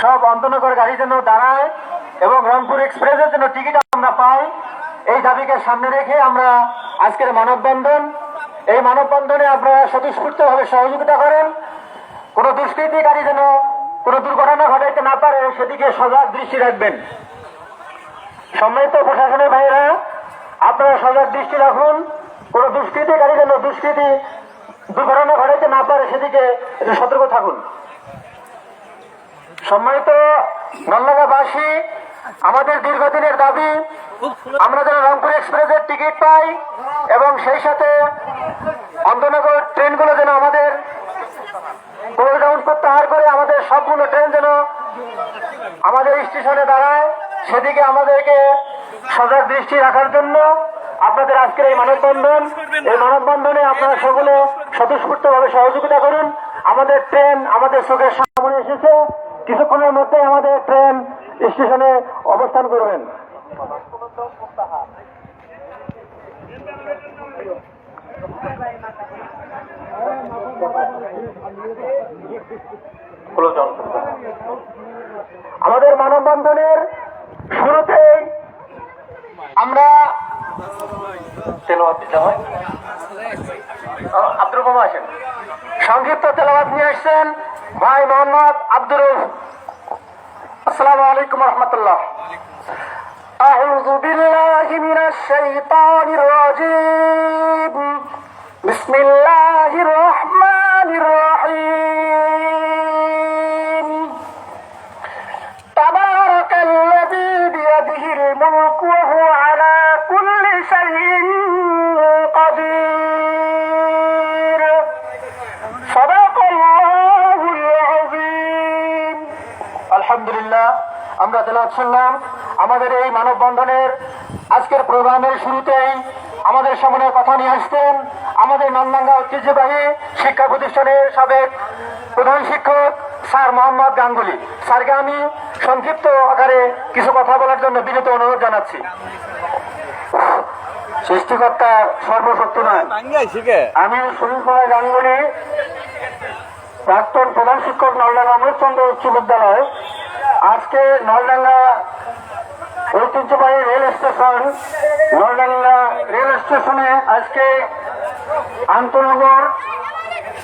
সব অন্তনগর গাড়ি যেন দাঁড়ায় এবং রংপুর এক্সপ্রেসের জন্য টিকিট আমরা পাই, এই দাবিকে সামনে রেখে আমরা আজকের মানববন্ধন। এই মানববন্ধনে আপনারা স্বতঃস্ফূর্তভাবে সহযোগিতা করেন। কোনো দুষ্কৃতিকারী যেন কোনো দুর্ঘটনা ঘটাইতে না পারে, সেদিকে সজাগ দৃষ্টি রাখবেন। সম্মানিত প্রশাসনের ভাইরা আপনারা সজাগ দৃষ্টি রাখুন। কোনো দুষ্কৃতিকারী যেন দুষ্কৃতি দুর্ঘটনা ঘটাইতে না পারে, সেদিকে সতর্ক থাকুন। সম্মানিত নল্লাগাবাসী আমাদের দীর্ঘদিনের দাবি, আমরা যেন রংপুর এক্সপ্রেসের টিকিট পাই এবং সেই সাথে অন্তনগর ট্রেনগুলো যেন আমাদের কোল ডাউন প্রত্যাহার করে আমাদের সবগুলো ট্রেন যেন আমাদের স্টেশনে দাঁড়ায়। সেদিকে আমাদেরকে সজাগ দৃষ্টি রাখার জন্য আপনাদের আজকের এই মানববন্ধন, এই মানববন্ধনে আপনারা সকলে স্বতঃস্ফূর্ত ভাবে সহযোগিতা করুন। আমাদের ট্রেন আমাদের চোখের সামনে এসেছে। কিছুক্ষণের মধ্যে আমাদের ট্রেন স্টেশনে অবস্থান করবেন। আমাদের মানববন্ধনের শুরুতেই আমরা তেলাওয়াত দিতে হয়। আব্দুল আসেন। সংক্ষিপ্ত তেলাওয়াত নিয়ে আসছেন। ভাই মোহাম্মদ আব্দুর রউফ আসসালামু আলাইকুম রহমতুল্লাহ أعوذ بالله من الشيطان الرجيم بسم الله তেলাওয়াত শুনলাম আমাদের এই মানববন্ধনের আজকের প্রোগ্রামের শুরুতেই আমাদের সামনে কথা নিয়ে আসতেন আমাদের নন্দাঙ্গা ঐতিহ্যবাহী শিক্ষা প্রতিষ্ঠানের সাবেক প্রধান শিক্ষক স্যার মোহাম্মদ গাঙ্গুলি। স্যারকে আমি সংক্ষিপ্ত আকারে কিছু কথা বলার জন্য বিনীত অনুরোধ জানাচ্ছি। সৃষ্টিকর্তা সর্বশক্তি নয়। আমি সুনীল কুমার গাঙ্গুলি, প্রাক্তন প্রধান শিক্ষক নলডাঙ্গা অমৃতচন্দ্র উচ্চ বিদ্যালয় আজকে নলডাঙ্গা ঐতিহ্যবাহী রেল স্টেশন, নলডাঙ্গা রেল স্টেশনে আজকে আন্তনগর,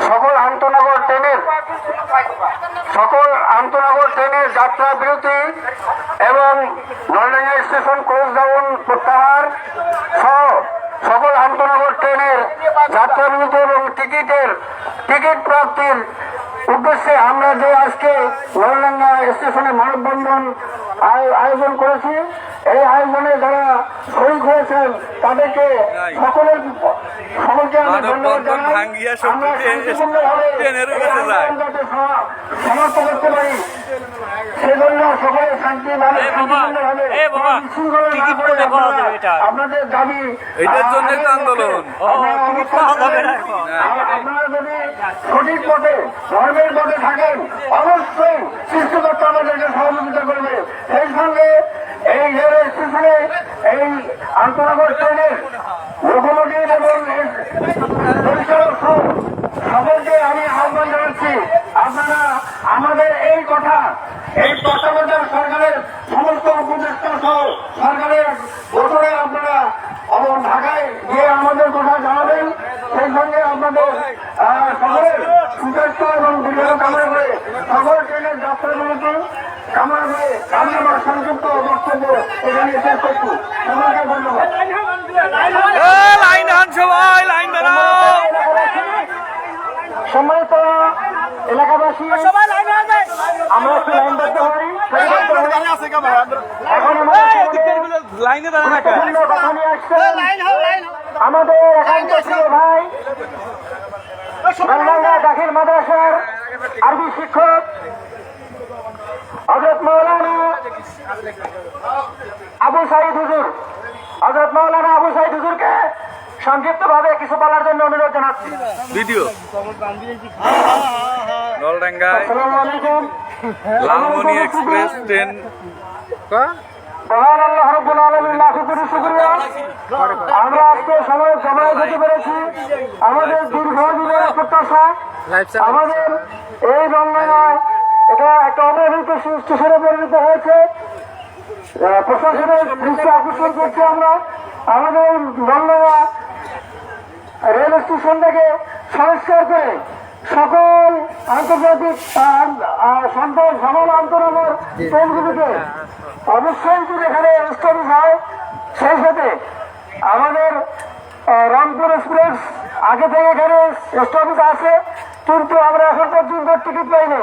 সকল আন্তনগর ট্রেনের, সকল আন্তনগর ট্রেনের যাত্রা বিরতি এবং নলডাঙ্গা স্টেশন ক্লোজ ডাউন প্রত্যাহার সহ সকল আন্তনগর ট্রেনের যাত্রা বিরতি এবং টিকিটের, টিকিট প্রাপ্তির উদ্দেশ্যে আমরা যে আজকে নলডাঙ্গা স্টেশনে মানববন্ধন আয়- আয়োজন করেছি, এই আয়োজনে যারা শহীদ হয়েছেন, তাদেরকে সকলের সকলকে আমি ধন্যবাদ ভাঙ্গিয়া ট্রেনের কাছে যায়। সমাপ্ত করতে পারি সেজন্য সকলে শান্তি। আপনাদের দাবি এটার জন্যই তো আন্দোলন। আপনারা যদি সঠিক পথে ধর্মের পথে থাকেন অবশ্যই সৃষ্টিকর্তা আমাদেরকে সহযোগিতা করবে সেই সঙ্গে এই রেল স্টেশনে এই আন্তনগর ট্রেনের লোকোমোটিভ এবং সকলকে আমি আহ্বান জানাচ্ছি। আপনারা আমাদের এই কথা, এই তত্ত্বাবধায়ক সরকারের সমস্ত উপদেষ্টা সহ সরকারের গোচরে আপনারা ঢাকায় গিয়ে আমাদের কথা জানাবেন। সেই সঙ্গে আপনাদের সকলের সুস্বাস্থ্য এবং দীর্ঘ কামনা করে সকল ট্রেনের যাত্রাগুলোকে সংযুক্ত বক্তব্য এখানে শেষ করছি। ধন্যবাদ। লাইন সম্মানিত এলাকাবাসী আমরা একটু লাইন ধরতে পারি এখন আমাদের সামনে লাইনে কথা নিয়ে আসছেন আমাদের একান্ত প্রিয় ভাই বাংলা দাখিল মাদ্রাসার আরবি শিক্ষক হজরত মৌলানা আবু সাইদ হুজুর হজরত মৌলানা আবু সাইদ হুজুরকে সংক্ষিপ্ত ভাবে কিছু বলার জন্য অনুরোধ জানাচ্ছি। ভিডিও। নলডাঙ্গায় আসসালামু আলাইকুম। Lalmoni express train. মহান আল্লাহ রব্বুল আলামিন লাখো কোটি শুকরিয়া। আমরা আজকে সময় জমায়েত হতে পেরেছি। আমাদের দীর্ঘদিনের প্রত্যাশা। আমাদের এই এটা একটা স্টেশনে পরিণত হয়েছে। প্রশাসনের দৃষ্টি আকর্ষণ করছি আমরা। আমাদের নল্লাঙ্গা রেল স্টেশন থেকে সংস্কার করে সকল আন্তর্জাতিক সন্তান সকল আন্তনগর ট্রেনগুলিকে অবশ্যই যদি এখানে স্টোরেজ হয়, সেই সাথে আমাদের রংপুর এক্সপ্রেস আগে থেকে এখানে স্টোরেজ আছে, কিন্তু আমরা এখন পর্যন্ত টিকিট পাইনি।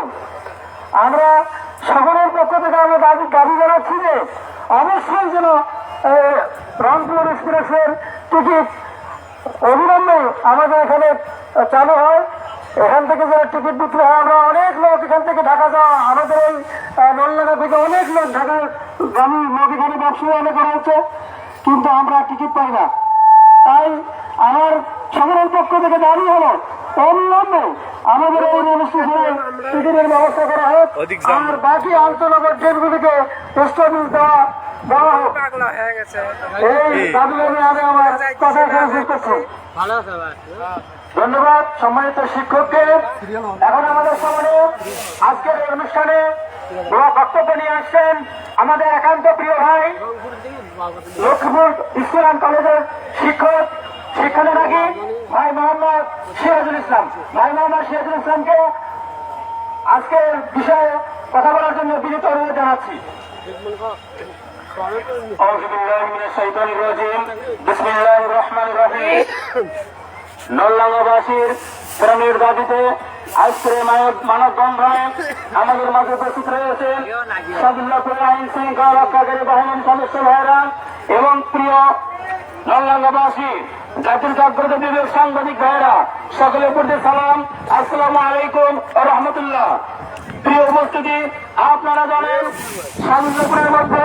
আমরা সকলের পক্ষ থেকে আমরা দাবি দাবি জানাচ্ছি যে অবশ্যই যেন রংপুর এক্সপ্রেসের টিকিট অবিলম্বে আমাদের এখানে চালু হয়। এখান থেকে যারা টিকিট বিক্রি হয় আমরা অনেক লোক এখান থেকে ঢাকা যাওয়া। আমাদের এই নলনাগা থেকে অনেক লোক ঢাকার গ্রামীণ নদীখানি ব্যবসায়ী অনেক করা হচ্ছে কিন্তু আমরা টিকিট পাই না। তাই আমার সকলের পক্ষ থেকে দাবি হলো অবিলম্বে আমাদের এই স্টেশনে টিকিটের ব্যবস্থা করা হোক। আর বাকি আন্তনগর ট্রেনগুলিকে স্টেশন দেওয়া ধন্যবাদ সম্মানিত শিক্ষককে এখন আমাদের সামনে আজকের এই অনুষ্ঠানে বক্তব্য নিয়ে আসছেন আমাদের একান্ত প্রিয় ভাই লক্ষ্মীপুর ইসলাম কলেজের শিক্ষক শিক্ষানুরাগী ভাই মোহাম্মদ সিরাজুল ইসলাম ভাই মোহাম্মদ সিরাজুল ইসলামকে আজকের বিষয়ে কথা বলার জন্য বিনীত অনুরোধ জানাচ্ছি। أعوذ بالله من الشيطان الرجيم بسم الله الرحمن الرحيم নল্লাঙ্গবাসীর শ্রমের দাবিতে আজকের এই মানব- মানববন্ধনে আমাদের মাঝে উপস্থিত রয়েছেন সাদুল্লাপুর আইন শৃঙ্খলা রক্ষাকারী বাহিনীর সদস্য ভাইরা এবং প্রিয় নল্লাঙ্গবাসী জাতির জাগ্রত বিবেক সাংবাদিক ভাইরা সকলের প্রতি সালাম আসসালামু আলাইকুম ও রহমতুল্লাহ প্রিয় উপস্থিতি আপনারা জানেন সাদুল্লাপুরের মধ্যে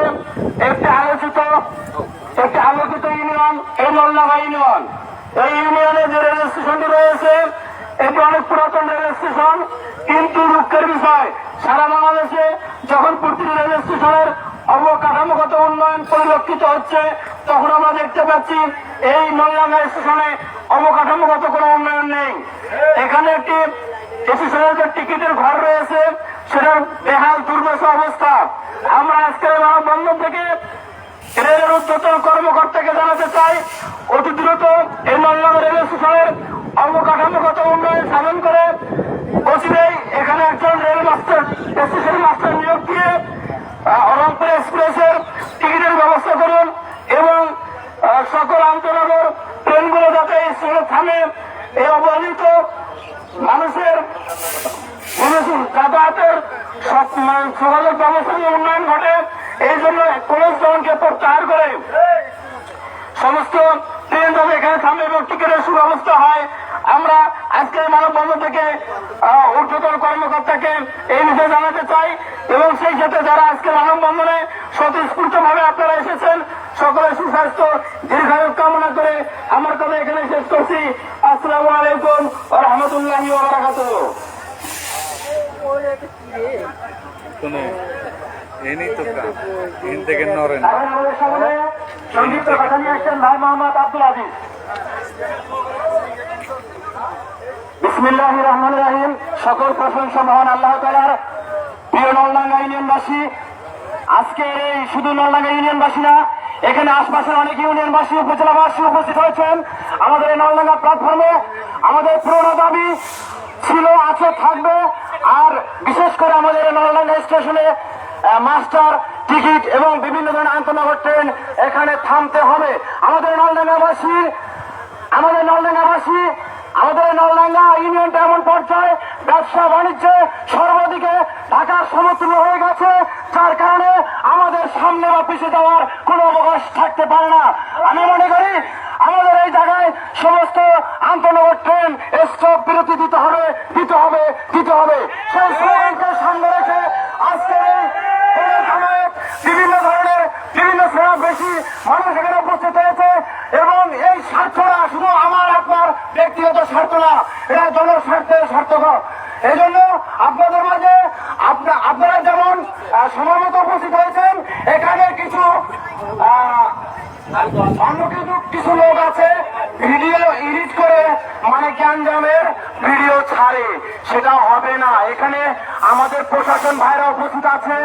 একটি আলোচিত একটি আলোচিত ইউনিয়ন, এই নল্লাঙ্গা ইউনিয়ন। এই ইউনিয়নে যে রেল স্টেশনটি রয়েছে, এটি অনেক পুরাতন রেল স্টেশন, কিন্তু দুঃখের বিষয়, সারা বাংলাদেশে যখন প্রতিটি রেল স্টেশনের অবকাঠামোগত উন্নয়ন পরিলক্ষিত হচ্ছে, তখন আমরা দেখতে পাচ্ছি এই নল্লাঙ্গা স্টেশনে অবকাঠামোগত কোনো উন্নয়ন নেই। এখানে একটি স্টেশনের যে টিকিটের ঘর রয়েছে সেটার বেহাল দুর্দশা অবস্থা। আমরা আজকের মানববন্ধন থেকে রেলের উদ্যতন কর্মকর্তাকে জানাতে চাই। অতি দ্রুত এই মল্লাম রেল স্টেশনের অবকাঠামোগত উন্নয়ন সাধন করে অচিরেই এখানে একজন রেল মাস্টার, স্টেশন মাস্টার নিয়োগ দিয়ে রংপুর এক্সপ্রেসের টিকিটের ব্যবস্থা করুন এবং সকল আন্তনগর ট্রেনগুলো যাতে থামে। এই অবহেলিত মানুষের যাতায়াতের যোগাযোগ ব্যবস্থা নিয়ে উন্নয়ন ঘটে। এই জন্য কলেজ জনকে প্রত্যাহার করে সমস্ত ট্রেন যাতে এখানে থামে এবং টিকিটের সুব্যবস্থা হয়। আমরা আজকের মানববন্ধন থেকে ঊর্ধ্বতন কর্মকর্তাকে এই বিষয়ে জানাতে চাই এবং সেই সাথে যারা আজকে মানববন্ধনে স্বতঃস্ফূর্ত ভাবে আপনারা এসেছেন, সকলের সুস্বাস্থ্য, দীর্ঘায়ু কামনা করে আমার কথা এখানে শেষ করছি। আসসালামু আলাইকুম রহমতুল্লাহ বারাকাতুহ। কোনো এনি তো কাম এন থেকে নরেন আমাদের সামনে সংক্ষিপ্ত কথা নিয়ে আসছেন ভাই মোহাম্মদ আব্দুল আজিজ। বিসমিল্লাহ রহমান রাহিম। সকল প্রশংসা মহান আল্লাহ তালার প্রিয় নলডাঙ্গা ইউনিয়নবাসী আজকে এই শুধু নলডাঙ্গা ইউনিয়নবাসী না এখানে আশপাশের অনেক ইউনিয়নবাসী উপজেলাবাসী উপস্থিত হয়েছেন। আমাদের এই নলডাঙ্গা প্ল্যাটফর্মে আমাদের পুরোনো দাবি ছিল, আছে, থাকবে। আর বিশেষ করে আমাদের নলডাঙ্গা স্টেশনে মাস্টার টিকিট এবং বিভিন্ন ধরনের আন্তনগর ট্রেন এখানে থামতে হবে। আমাদের নলডাঙ্গাবাসীর আমাদের নলডাঙ্গাবাসী, আমাদের নলডাঙ্গা ইউনিয়নটা এমন পর্যায়ে ব্যবসা বাণিজ্যে সর্বদিকে ঢাকার সমতুল্য হয়ে গেছে, যার কারণে আমাদের সামনে বা পিছিয়ে যাওয়ার কোনো অবকাশ থাকতে পারে না। আমি মনে করি আমাদের এই জায়গায় সমস্ত আন্তনগর ট্রেন স্টপ বিরতি দিতে হবে দিতে হবে দিতে হবে। সেই স্লোগানকে সামনে রেখে সময়ে বিভিন্ন ধরনের বিভিন্ন শ্রেণি বেশি মানুষ এখানে উপস্থিত হয়েছে এবং এই স্বার্থটা শুধু আমার, আপনার ব্যক্তিগত স্বার্থ না এটা জনস্বার্থের স্বার্থকর। এই জন্য আপনাদের মাঝে আপনারা যেমন সময় মতো উপস্থিত হয়েছেন, এখানে কিছু অন্য কিছু কিছু লোক আছে, ভিডিও এডিট করে মানে গ্যাঞ্জামের ভিডিও ছাড়ে। সেটা হবে না। এখানে আমাদের প্রশাসন ভাইরা উপস্থিত আছে,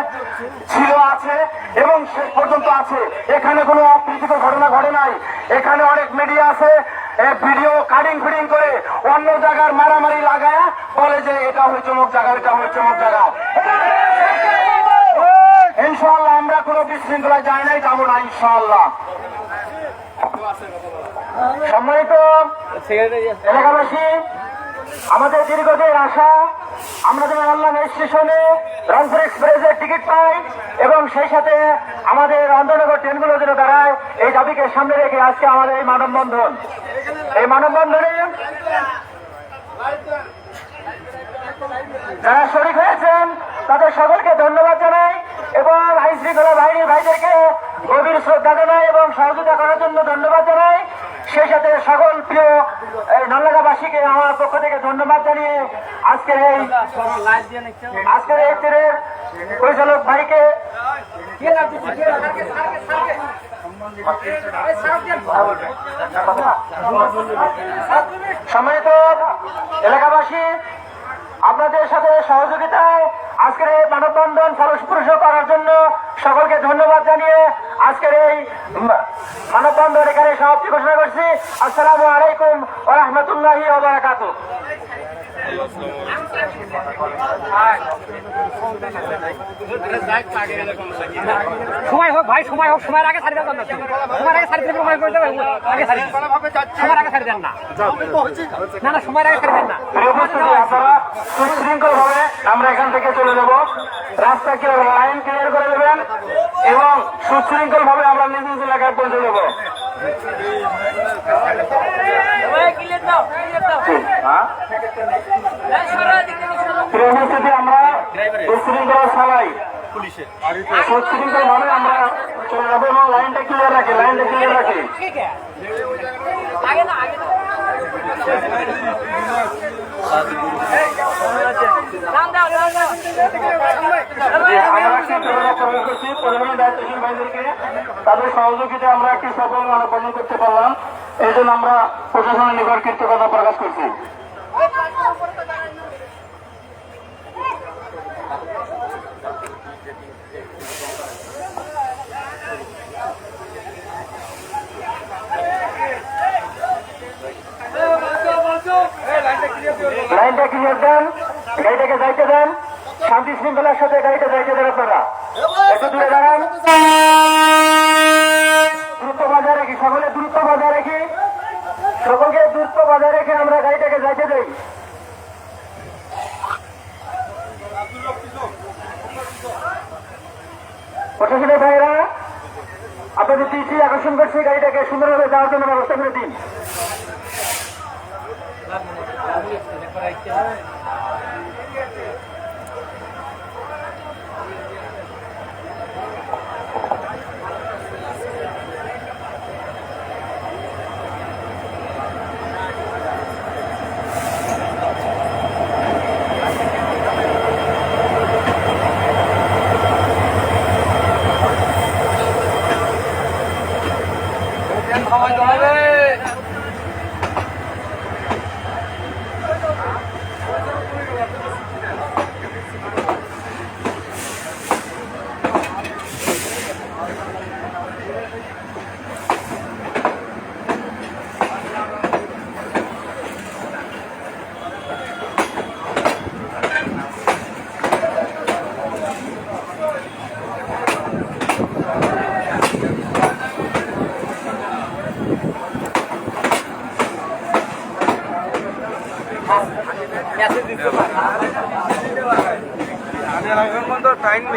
ছিল আছে, এবং শেষ পর্যন্ত আছে। এখানে কোনো অপ্রীতিকর ঘটনা ঘটে নাই। এখানে অনেক মিডিয়া আছে ভিডিও কাটিং ফিডিং করে অন্য জায়গার মারামারি লাগায় বলে যে এটা হয়েছে অমুক জায়গা, এটা হয়েছে অমুক জায়গা। ইনশাল্লাহ আমরা কোনো বিশৃঙ্খলা যাই নাই, যাব না ইনশাল্লাহ সম্মানিত এলাকাবাসী, আমাদের দীর্ঘদিন আশা, আমরা যেন অনলাইন স্টেশনে রংপুর এক্সপ্রেসের টিকিট পাই এবং সেই সাথে আমাদের অন্ধনগর এই দাবিকে সামনে রেখে আজকে আমাদের এই মানববন্ধন। এই মানববন্ধনে যারা শরীর হয়েছেন, তাদের সকলকে ধন্যবাদ জানাই এবং আইন শৃঙ্খলা বাহিনী ভাইদেরকে গভীর শ্রদ্ধা জানাই এবং সহযোগিতা করার জন্য ধন্যবাদ জানাই। সেই সাথে সকল প্রিয় নল্লাগাবাসীকে আমার পক্ষ থেকে ধন্যবাদ জানিয়ে আজকের এই আজকের এই ট্রেনের পরিচালক ভাইকে সম্মানিত এলাকাবাসী, আপনাদের সাথে সহযোগিতায় আজকের এই মানববন্ধন ফলস্পর্শ করার জন্য সকলকে ধন্যবাদ জানিয়ে আজকের এই মানববন্ধন এখানে সমাপ্তি ঘোষণা করছি। আসসালামু আলাইকুম ও রহমতুল্লাহি সময় হোক ভাই, সময় হোক, সময়ের আগে ছাড়ি দেবেন না সময়ের আগে দিলে সময় করে আগে দিন। সময়ের আগে ছাড়ি দেন না। না না, সময়ের আগে ছাড়ি দেন না। আপনারা আমরা এখান থেকে চলে যাব। রাস্তা ক্লিয়ার লাইন ক্লিয়ার করে দেবেন এবং সুশৃঙ্খল ভাবে আমরা নিজ নিজ এলাকায় পৌঁছে দেবো আমরা চালাই। সুশৃঙ্খল ভাবে আমরা চলে যাব এবং লাইনটা ক্লিয়ার রাখি লাইনটা ক্লিয়ার রাখি। আমরা তাদের সহযোগিতায় আমরা একটি সফল মানববন্ধন করতে পারলাম। এই জন্য আমরা প্রশাসনের নিকট কৃতজ্ঞতা প্রকাশ করছি। লাইনটা ক্লিয়ার দেন, গাড়িটাকে যাইতে দেন, শান্তি শৃঙ্খলার সাথে গাড়িটা যাইতে দেন আপনারা। একটু দূরে দাঁড়ান। দূরত্ব বজায় রাখি সকলে দূরত্ব বজায় সকলকে দূরত্ব বাজারে রেখে আমরা গাড়িটাকে যাইতে দেই। প্রশাসনের ভাইয়েরা, আপনাদের দৃষ্টি আকর্ষণ করছি গাড়িটাকে সুন্দরভাবে যাওয়ার জন্য ব্যবস্থা করে দিন আমি এখন পর্যন্ত টাইম মেকআপ দিয়ে পাইনি দুইটা এই আগে না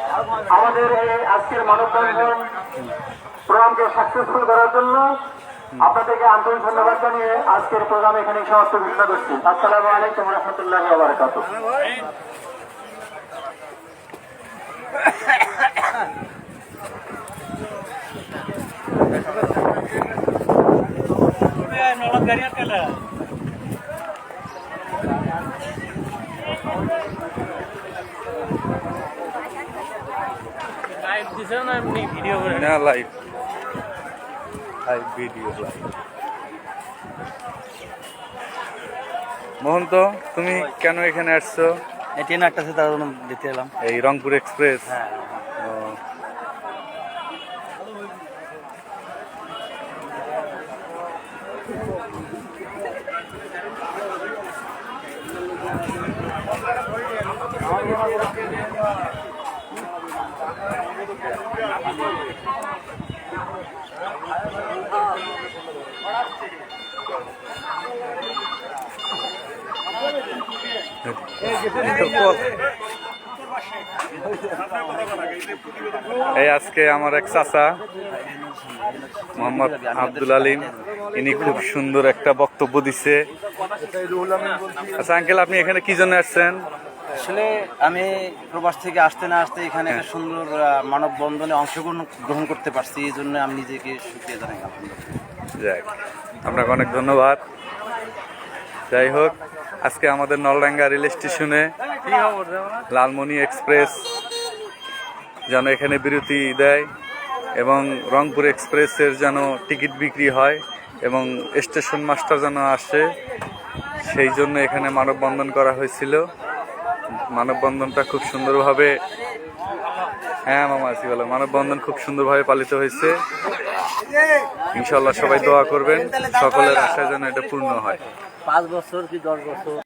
আমাদের এই আজকের মানববন্ধন প্রোগ্রামকে সাকসেসফুল করার জন্য আপনাদেরকে আন্তরিক ধন্যবাদ জানিয়ে আজকের প্রোগ্রাম এখানে সমাপ্ত ঘোষণা করছি। আসসালামু আলাইকুম রহমতুল্লাহ বারকাত না live live video live Mahanta তুমি কেন এখানে আসছো? এটিএন একটা তার জন্য দিতে এলাম। এই রংপুর এক্সপ্রেস হ্যাঁ। এই আজকে আমার এক চাচা, মোহাম্মদ আব্দুল আলিম, ইনি খুব সুন্দর একটা বক্তব্য দিছে। আচ্ছা আঙ্কেল, আপনি এখানে কি জন্য আসছেন? আসলে আমি প্রবাস থেকে আসতে না আসতে এখানে একটা সুন্দর আহ, মানববন্ধনে অংশগ্রহণ গ্রহণ করতে পারছি এই জন্য আমি নিজেকে সুখিয়ে জানাই। যাক আপনাকে অনেক ধন্যবাদ। যাই হোক আজকে আমাদের নলডাঙ্গা রেল স্টেশনে লালমনি এক্সপ্রেস যেন এখানে বিরতি দেয় এবং রংপুর এক্সপ্রেসের যেন টিকিট বিক্রি হয় এবং স্টেশন মাস্টার যেন আসে সেই জন্য এখানে মানববন্ধন করা হয়েছিল। মানববন্ধনটা খুব সুন্দরভাবে হ্যাঁ মামা, আছি বলে মানববন্ধন খুব সুন্দরভাবে পালিত হয়েছে। ইনশাল্লাহ সবাই দোয়া করবেন। সকলের আশা যেন এটা পূর্ণ হয়। পাঁচ বছর কি দশ বছর?